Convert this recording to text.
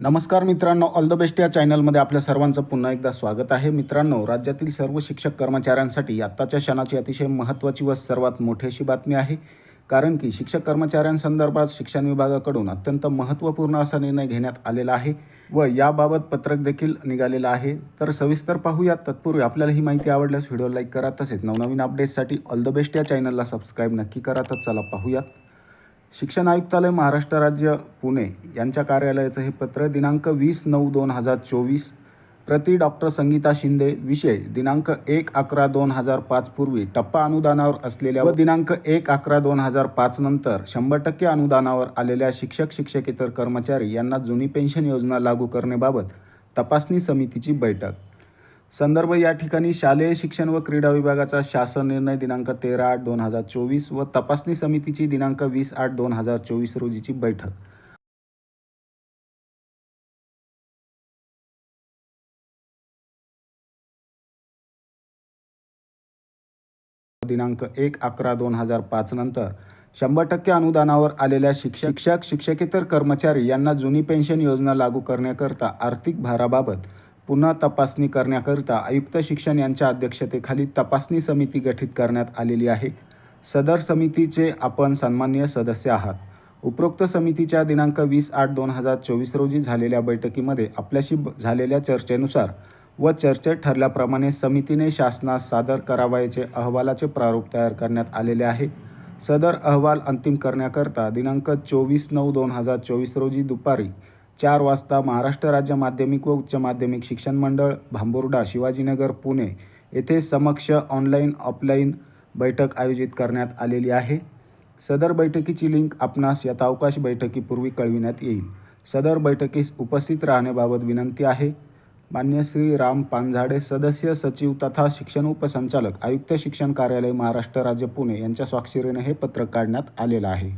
नमस्कार मित्रांनो all the best या चॅनलमध्ये आपल्या सर्वांचं पुन्हा एकदा स्वागत आहे. मित्रांनो राज्यातील सर्व शिक्षक कर्मचाऱ्यांसाठी आत्ताच्या क्षणाची अतिशय महत्त्वाची व सर्वात मोठी अशी बातमी आहे. कारण की शिक्षक कर्मचाऱ्यांसंदर्भात शिक्षण विभागाकडून अत्यंत महत्त्वपूर्ण असा निर्णय घेण्यात आलेला आहे व याबाबत पत्रक देखील निघालेलं आहे. तर सविस्तर पाहूयात. तत्पूर्वी आपल्याला ही माहिती आवडल्यास व्हिडिओ लाईक करा तसेच नवनवीन अपडेट्ससाठी ऑल द बेस्ट या चॅनलला सबस्क्राईब नक्की करा. तर चला पाहूयात. शिक्षण आयुक्तालय महाराष्ट्र राज्य पुणे यांच्या कार्यालयाचं हे पत्र दिनांक वीस नऊ दोन हजार चोवीस प्रति डॉक्टर संगीता शिंदे विषय दिनांक एक अकरा दोन हजार पाच पूर्वी टप्पा अनुदानावर असलेल्या व दिनांक एक अकरा दोन हजार पाच नंतर शंभर टक्के अनुदानावर आलेल्या शिक्षक शिक्षकेतर कर्मचारी यांना जुनी पेन्शन योजना लागू करण्याबाबत तपासणी समितीची बैठक. संदर्भ या ठिकाणी शालेय शिक्षण व क्रीडा विभागाचा शासन निर्णय दिनांक तेरा आठ दोन हजार चोवीस व तपासणी समितीची दिनांक वीस आठ दोन हजार चोवीस रोजीची बैठक. दिनांक एक अकरा दोन हजार पाच नंतर शंभर टक्के अनुदानावर आलेल्या शिक्षक शिक्षक शिक्षकेतर कर्मचारी यांना जुनी पेन्शन योजना लागू करण्याकरता आर्थिक भाराबाबत पुन्हा तपासणी करण्याकरिता आयुक्त शिक्षण यांच्या अध्यक्षतेखाली तपासणी समिती गठीत करण्यात आलेली आहे. सदर समितीचे आपण सन्माननीय सदस्य आहात. उपरोक्त समितीच्या दिनांक वीस आठ दोन हजार चोवीस रोजी झालेल्या बैठकीमध्ये आपल्याशी झालेल्या चर्चेनुसार व चर्चेत ठरल्याप्रमाणे समितीने शासनास सादर करावयाचे अहवालाचे प्रारूप तयार करण्यात आलेले आहे. सदर अहवाल अंतिम करण्याकरता दिनांक चोवीस नऊ दोन हजार चोवीस रोजी दुपारी चार वाजता महाराष्ट्र राज्य माध्यमिक व उच्च माध्यमिक शिक्षण मंडळ भांबुर्डा शिवाजीनगर पुणे येथे समक्ष ऑनलाईन ऑफलाईन बैठक आयोजित करण्यात आलेली आहे. सदर बैठकीची लिंक आपणास यथावकाश बैठकीपूर्वी कळविण्यात येईल. सदर बैठकीस उपस्थित राहण्याबाबत विनंती आहे. मान्य श्री राम पानझाडे सदस्य सचिव तथा शिक्षण उपसंचालक आयुक्त शिक्षण कार्यालय महाराष्ट्र राज्य पुणे यांच्या स्वाक्षरीने हे पत्रक काढण्यात आलेलं आहे.